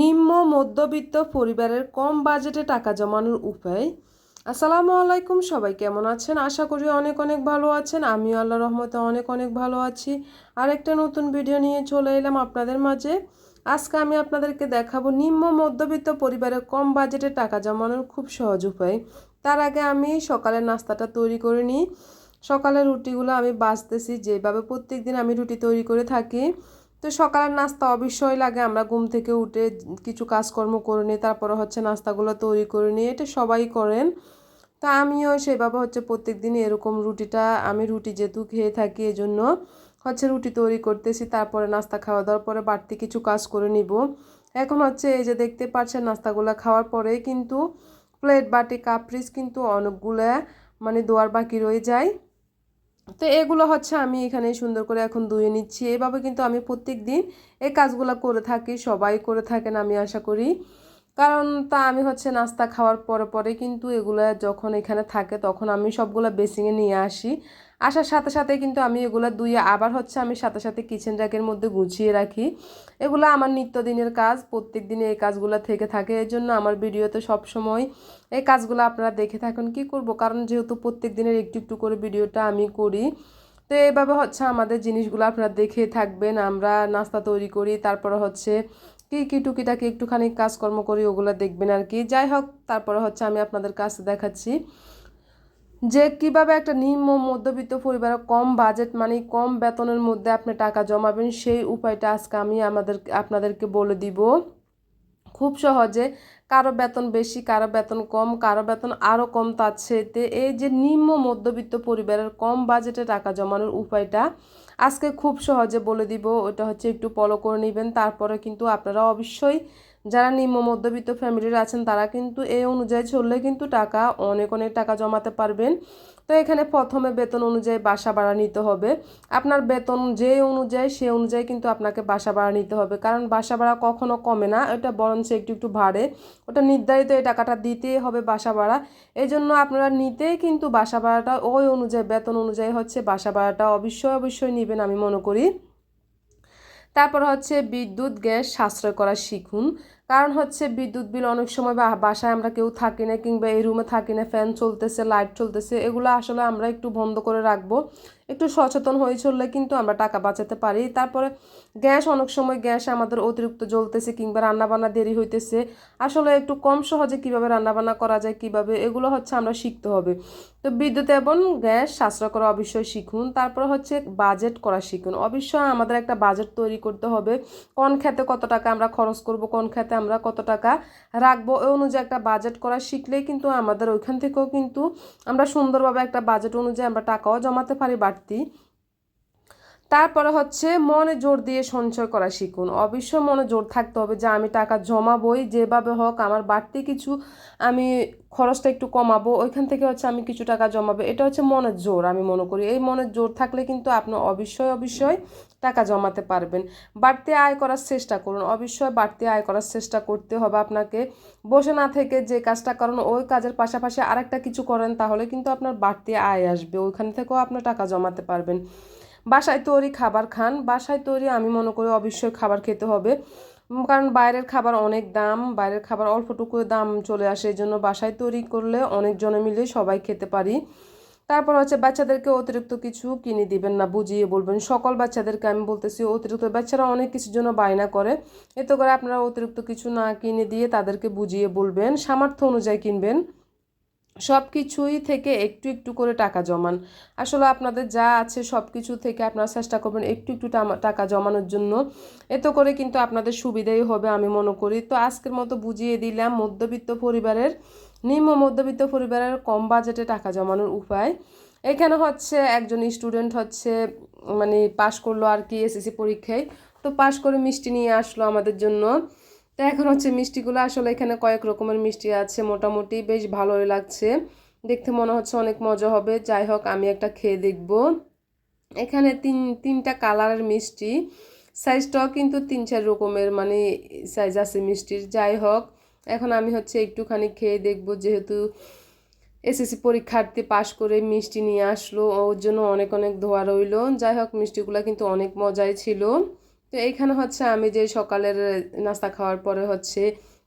নিম্ন মধ্যবিত্ত পরিবারের কম বাজেটে টাকা জমানোর উপায়। আসসালামু আলাইকুম, সবাই কেমন আছেন? আশা করি অনেক অনেক ভালো আছেন। আমিও আল্লাহ রহমতে অনেক অনেক ভালো আছি। আর একটা নতুন ভিডিও নিয়ে চলে এলাম আপনাদের মাঝে। আজকে আমি আপনাদেরকে দেখাবো নিম্ন মধ্যবিত্ত পরিবারের কম বাজেটে টাকা জমানোর খুব সহজ উপায়। তার আগে আমি সকালের নাস্তাটা তৈরি করে নিই। সকালের রুটিগুলো আমি বাঁচতেছি যেভাবে প্রত্যেক দিন আমি রুটি তৈরি করে থাকি তো সকালের নাস্তা অবশ্যই লাগে। আমরা ঘুম থেকে উঠে কিছু কাজকর্ম করে নিই, তারপরে হচ্ছে নাস্তাগুলো তৈরি করে নিই। এটা সবাই করেন। তা আমিও সেভাবে হচ্ছে প্রত্যেক দিন এরকম রুটিটা, আমি রুটি যেহেতু খেয়ে থাকি এজন্য হচ্ছে রুটি তৈরি করতেছি, তারপরে নাস্তা খাওয়া দাওয়ার পরে বাড়তি কিছু কাজ করে নিব। এখন হচ্ছে এই যে দেখতে পাচ্ছেন নাস্তাগুলো খাওয়ার পরে কিন্তু প্লেট বাটি কাপড়িস কিন্তু অনেকগুলো মানে দোয়ার বাকি রয়ে যায়। তো এগুলো হচ্ছে আমি এখানে সুন্দর করে এখন ধুয়ে নিচ্ছি। এভাবে কিন্তু আমি প্রত্যেক দিন এই কাজগুলো করে থাকি, সবাই করে থাকেন আমি আশা করি। কারণ তা আমি হচ্ছে নাস্তা খাওয়ার পরে পরে কিন্তু এগুলো যখন এখানে থাকে তখন আমি সবগুলো বেসিংয়ে নিয়ে আসি। আসার সাথে সাথে কিন্তু আমি এগুলো ধুয়ে আবার হচ্ছে আমি সাথে সাথে কিচেন র্যাকের মধ্যে গুছিয়ে রাখি। এগুলো আমার নিত্যদিনের কাজ প্রত্যেক দিনে এই কাজগুলো থেকে থাকে। এই জন্য আমার ভিডিওতে সবসময় এই কাজগুলো আপনারা দেখে থাকুন কি করব। কারণ যেহেতু প্রত্যেক দিনের একটু একটু করে ভিডিওটা আমি করি, তো এইভাবে হচ্ছে আমাদের জিনিসগুলো আপনারা দেখে থাকবেন। আমরা নাস্তা তৈরি করি, তারপরে হচ্ছে কি কি টুকিটাকি একটুখানি কাজকর্ম করি, ওগুলো দেখবেন আর কি। যাই হোক, তারপরে হচ্ছে আমি আপনাদের কাছে দেখাচ্ছি। যে কীভাবে একটা নিম্ন মধ্যবিত্ত পরিবারের কম বাজেট মানে কম বেতনের মধ্যে আপনি টাকা জমাবেন, সেই উপায়টা আজকে আমি আমাদের, আপনাদেরকে বলে দিব। খুব সহজে কারও বেতন বেশি, কারও বেতন কম, কারও বেতন আরও কম, তার সেতে এই যে নিম্ন মধ্যবিত্ত পরিবারের কম বাজেটে টাকা জমানোর উপায়টা আজকে খুব সহজে বলে দিব। ওটা হচ্ছে একটু ফলো করে নেবেন, তারপরে কিন্তু আপনারা অবশ্যই যারা নিম্ন মধ্যবিত্ত ফ্যামিলির আছেন, তারা কিন্তু এই অনুযায়ী চললে কিন্তু টাকা, অনেক অনেক টাকা জমাতে পারবেন। তো এখানে প্রথমে বেতন অনুযায়ী বাসা ভাড়া নিতে হবে। আপনার বেতন যে অনুযায়ী, সে অনুযায়ী কিন্তু আপনাকে বাসা ভাড়া নিতে হবে। কারণ বাসা ভাড়া কখনো কমে না ওটা বরঞ্চ একটু একটু বাড়ে। ওটা নির্ধারিত এই টাকাটা দিতেই হবে বাসা ভাড়া। এই জন্য আপনারা নিতেই কিন্তু বাসা ভাড়াটা, ওই অনুযায়ী, বেতন অনুযায়ী হচ্ছে বাসা ভাড়াটা অবশ্যই অবশ্যই নেবেন, আমি মনে করি। তারপর হচ্ছে বিদ্যুৎ গ্যাস সাশ্রয় করা শিখুন। কারণ হচ্ছে বিদ্যুৎ বিল অনেক সময় বা বাসায় আমরা কেউ থাকি না কিংবা এই রুমে থাকি না ফ্যান চলতেছে লাইট চলতেছে, এগুলো আসলে আমরা একটু বন্ধ করে রাখব। একটু সচেতন হয়ে চললে কিন্তু আমরা টাকা বাঁচাতে পারি। তারপরে গ্যাস, অনেক সময় গ্যাস আমাদের অতিরিক্ত জ্বলতেছে কিংবা রান্নাবান্না দেরি হইতেছে। আসলে একটু কম সহজে কীভাবে রান্নাবান্না করা যায়, কীভাবে, এগুলো হচ্ছে আমরা শিখতে হবে। তো বিদ্যুৎ এবং গ্যাস সাশ্রয় করা অবশ্যই শিখুন। তারপর হচ্ছে বাজেট করা শিখুন। অবশ্যই আমাদের একটা বাজেট তৈরি করতে হবে। কোন খেতে কত টাকা আমরা খরচ করব, কোন খেতে আমরা কত টাকা রাখব ওই অনুযায়ী একটা বাজেট করা শিখলেই কিন্তু আমাদের ওইখান থেকেও কিন্তু আমরা সুন্দরভাবে একটা বাজেট অনুযায়ী আমরা টাকাও জমাতে পারি বাড়তি। তারপরে হচ্ছে মনে জোর দিয়ে সঞ্চয় করা শিখুন। অবশ্যই মনে জোর থাকতে হবে যে আমি টাকা জমাবই, যেভাবে হোক আমার বাড়তি কিছু আমি খরচটা একটু কমাবো, ওইখান থেকে হচ্ছে আমি কিছু টাকা জমাবো, এটা হচ্ছে মনের জোর আমি মনে করি। এই মনের জোর থাকলে কিন্তু আপনি অবশ্যই অবশ্যই টাকা জমাতে পারবেন। বাড়তি আয় করার চেষ্টা করুন। অবশ্যই বাড়তি আয় করার চেষ্টা করতে হবে আপনাকে। বসে না থেকে যে কাজটা করেন, ওই কাজের পাশাপাশি আরেকটা কিছু করেন, তাহলে কিন্তু আপনার বাড়তি আয় আসবে। ওইখান থেকেও আপনার টাকা জমাতে পারবেন। বাসায় তৈরি খাবার খান। বাসায় তৈরি আমি মনে করি অবশ্যই খাবার খেতে হবে। কারণ বাইরের খাবার অনেক দাম। বাইরের খাবার অল্পটুকু দাম চলে আসে, এই জন্য বাসায় তৈরি করলে অনেকজনে মিলে সবাই খেতে পারি। তারপর হচ্ছে বাচ্চাদেরকে অতিরিক্ত কিছু কিনে দিবেন না, বুঝিয়ে বলবেন। সকল বাচ্চাদেরকে আমি বলতেছি, অতিরিক্ত বাচ্চারা অনেক কিছুর জন্য বায়না করে। এতে করে আপনারা অতিরিক্ত কিছু না কিনে দিয়ে তাদেরকে বুঝিয়ে বলবেন, সামর্থ্য অনুযায়ী কিনবেন। সব কিছুই থেকে একটু একটু করে টাকা জমান। আসলে আপনাদের যা আছে সব কিছু থেকে আপনারা চেষ্টা করবেন একটু একটু টাকা জমানোর জন্য। এতে করে কিন্তু আপনাদের সুবিধাই হবে আমি মনে করি। তো আজকের মতো বুঝিয়ে দিলাম মধ্যবিত্ত পরিবারের, নিম্ন মধ্যবিত্ত পরিবারের কম বাজেটে টাকা জমানোর উপায়। এখানে হচ্ছে একজন স্টুডেন্ট হচ্ছে মানে পাশ করল আর কি এসএসসি পরীক্ষায়। তো পাশ করে মিষ্টি নিয়ে আসলো আমাদের জন্য। তো এখন হচ্ছে মিষ্টিগুলো আসলে এখানে কয়েক রকমের মিষ্টি আছে, মোটামুটি বেশ ভালোই লাগছে। দেখতে মনে হচ্ছে অনেক মজা হবে। যাই হোক, আমি একটা খেয়ে দেখব। এখানে তিন, তিনটা কালারের মিষ্টি। সাইজটাও কিন্তু তিন, চার রকমের মানে সাইজ আছে মিষ্টির। যাই হোক, এখন আমি হচ্ছে একটুখানি খেয়ে দেখব। যেহেতু এসএসসি পরীক্ষার্থী পাশ করে মিষ্টি নিয়ে আসলো, ওর জন্য অনেক অনেক ধোয়া রইল। যাই হোক, মিষ্টিগুলো কিন্তু অনেক মজাই ছিল। তো এইখানে হচ্ছে আমি যে সকালের নাস্তা খাওয়ার পরে হচ্ছে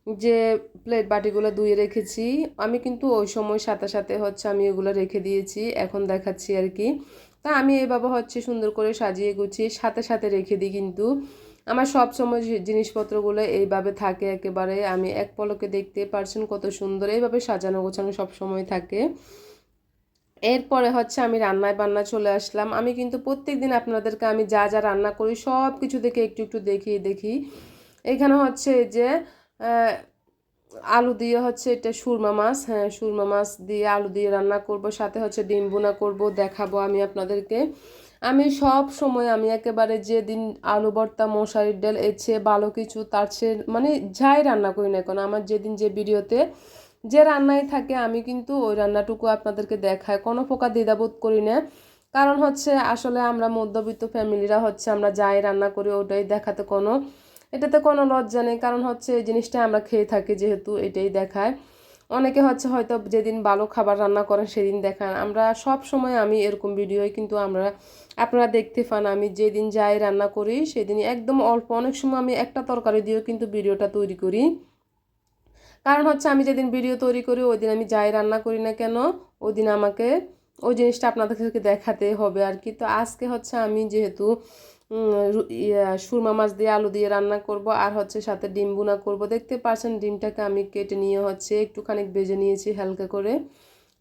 যে প্লেট বাটিগুলো ধুয়ে রেখেছি, আমি কিন্তু ওই সময় সাথে সাথে হচ্ছে আমি এগুলো রেখে দিয়েছি, এখন দেখাচ্ছি আর কি। তা আমি এভাবে হচ্ছে সুন্দর করে সাজিয়ে গুছিয়ে সাথে সাথে রেখে দিই কিন্তু। আমার সব সময় জিনিসপত্রগুলো এইভাবে থাকে একেবারে, আমি এক পলকে দেখতে পারছেন কত সুন্দর, এইভাবে সাজানো গোছানো সব সময় থাকে। এরপরে হচ্ছে আমি রান্নায় বান্না চলে আসলাম। আমি কিন্তু প্রত্যেক দিন আপনাদেরকে আমি যা যা রান্না করি সব কিছু দেখে একটু একটু দেখি দেখি। এখানে হচ্ছে যে আলু দিয়ে হচ্ছে এটা সুরমা মাছ হ্যাঁ সুরমা মাছ দিয়ে আলু দিয়ে রান্না করব, সাথে হচ্ছে ডিম বোনা করব, দেখাবো আমি আপনাদেরকে। আমি সব সময় আমি একেবারে যেদিন আলু ভর্তা, মশারির ডাল এর চেয়ে ভালো কিছু, তার চেয়ে মানে যাই রান্না করি না এখন আমার যেদিন যে ভিডিওতে যে রান্নায় থাকে, আমি কিন্তু ওই রান্নাটুকু আপনাদেরকে দেখায়। কোনো প্রকার দ্বিধাবোধ করি না। কারণ হচ্ছে, আসলে আমরা মধ্যবিত্ত ফ্যামিলিরা হচ্ছে, আমরা যাই রান্না করি, ওটাই দেখাতে কোনো, এটাতে কোনো লজ্জা নেই। কারণ হচ্ছে, এই জিনিসটা আমরা খেয়ে থাকি যেহেতু, এটাই দেখায়। অনেকে হচ্ছে, হয়তো যেদিন ভালো খাবার রান্না করেন, সেদিন দেখান আমরা সব সময় আমি এরকম ভিডিওই কিন্তু আমরা, আপনারা দেখতে পান। আমি যেদিন যাই রান্না করি, সেদিন একদম অল্প, অনেক সময় আমি একটা তরকারি দিয়েও কিন্তু ভিডিওটা তৈরি করি। কারণ হচ্ছে আমি যেদিন ভিডিও তৈরি করি ওই দিন আমি যাই রান্না করি না কেন ওই দিন আমাকে ওই জিনিসটা আপনাদেরকে দেখাতে হবে আর কি। তো আজকে হচ্ছে আমি যেহেতু সুরমা মাছ দিয়ে আলু দিয়ে রান্না করব আর হচ্ছে সাথে ডিম বুনা করব। দেখতে পাচ্ছেন ডিমটাকে আমি কেটে নিয়ে হচ্ছে একটুখানি বেজে নিয়েছি হালকা করে।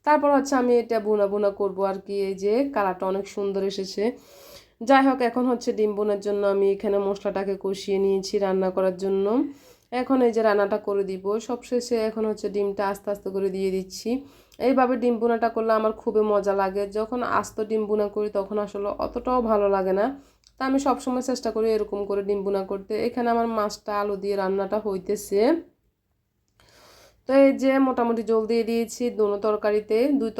তারপর হচ্ছে আমি এটা বুনা বুনা করব আর কি, এই যে কালারটা অনেক সুন্দর এসেছে। যাই হোক, এখন হচ্ছে ডিম বোনার জন্য আমি এখানে মশলাটাকে কষিয়ে নিয়েছি রান্না করার জন্য। এখন এই যে রান্নাটা করে দিব। সবশেষে এখন হচ্ছে ডিমটা আস্তে আস্তে করে দিয়ে দিচ্ছি। এইভাবে ডিম বোনাটা করলে আমার খুবই মজা লাগে। যখন আস্ত ডিম বোনা করি তখন আসলে অতটাও ভালো লাগে না। তা আমি সবসময় চেষ্টা করি এরকম করে ডিম বোনা করতে। এখানে আমার মাছটা আলু দিয়ে রান্নাটা হইতেছে। তো এই যে মোটামুটি জল দিয়ে দিয়েছি দুনো তরকারিতে। দুই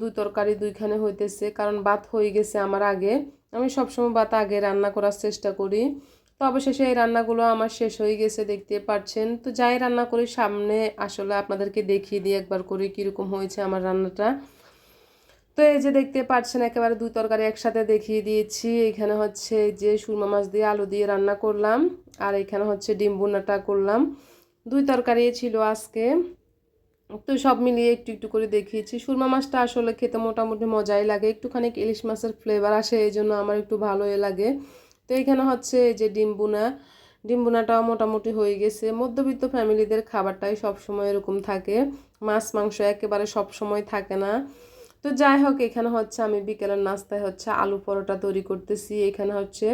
দুই তরকারি দুইখানে হইতেছে। কারণ ভাত হয়ে গেছে আমার আগে। আমি সবসময় ভাত আগে রান্না করার চেষ্টা করি। তো অবশেষে এই রান্নাগুলো আমার শেষ হয়ে গেছে দেখতে পাচ্ছেন তো যাই রান্না করি, সামনে আসলে আপনাদেরকে দেখিয়ে দিই একবার করে কীরকম হয়েছে আমার রান্নাটা। তো এই যে দেখতে পাচ্ছেন একেবারে দুই তরকারি একসাথে দেখিয়ে দিয়েছি। এখানে হচ্ছে যে সুরমা মাছ দিয়ে আলু দিয়ে রান্না করলাম, আর এখানে হচ্ছে ডিম বোনাটা করলাম। দুই তরকারি ছিল আজকে। তো সব মিলিয়ে একটু একটু করে দেখিয়েছি। সুরমা মাছটা আসলে খেতে মোটামুটি মজাই লাগে। একটুখানি ইলিশ মাছের ফ্লেভার আসে, এই জন্য আমার একটু ভালোই লাগে। তো এখানে হচ্ছে এই যে ডিম বোনা। ডিম মোটামুটি হয়ে গেছে। মধ্যবিত্ত ফ্যামিলিদের খাবারটাই সবসময় এরকম থাকে। মাছ, মাংস একেবারে সব সময় থাকে না। তো যাই হোক, এখানে হচ্ছে আমি বিকেলের নাস্তায় হচ্ছে আলু পরোটা তৈরি করতেছি। এখানে হচ্ছে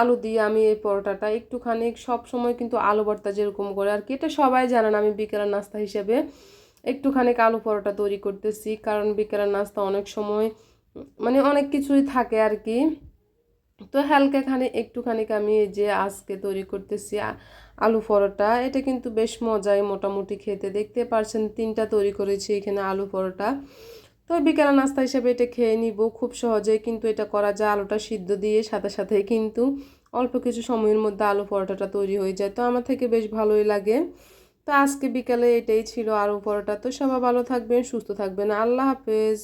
আলু দিয়ে আমি এই পরোটাটা একটুখানি সব সময় কিন্তু আলু ভর্তা যেরকম করে আর কি। এটা সবাই জানেন আমি বিকেলের নাস্তা হিসেবে একটুখানি আলু পরোটা তৈরি করতেছি। কারণ বিকেলের নাস্তা অনেক সময় মানে অনেক কিছুই থাকে আর কি। তো হালকা খানি, একটুখানি আমি যে আজকে তৈরি করতেছি আলু পরোটা, এটা কিন্তু বেশ মজাই মোটামুটি খেতে। দেখতে পারছেন তিনটা তৈরি করেছি এখানে আলু পরোটা। তো বিকেলা নাস্তা হিসেবে এটা খেয়ে নিব, খুব সহজেই কিন্তু এটা করা যায়। আলুটা সিদ্ধ দিয়ে সাথে সাথে কিন্তু অল্প কিছু সময়ের মধ্যে আলু পরোটাটা তৈরি হয়ে যায়। তো আমার থেকে বেশ ভালোই লাগে। তো আজকে বিকালে এটাই ছিল আলু পরোটা। তো সবাই ভালো থাকবেন, সুস্থ থাকবেন। আল্লাহ হাফেজ।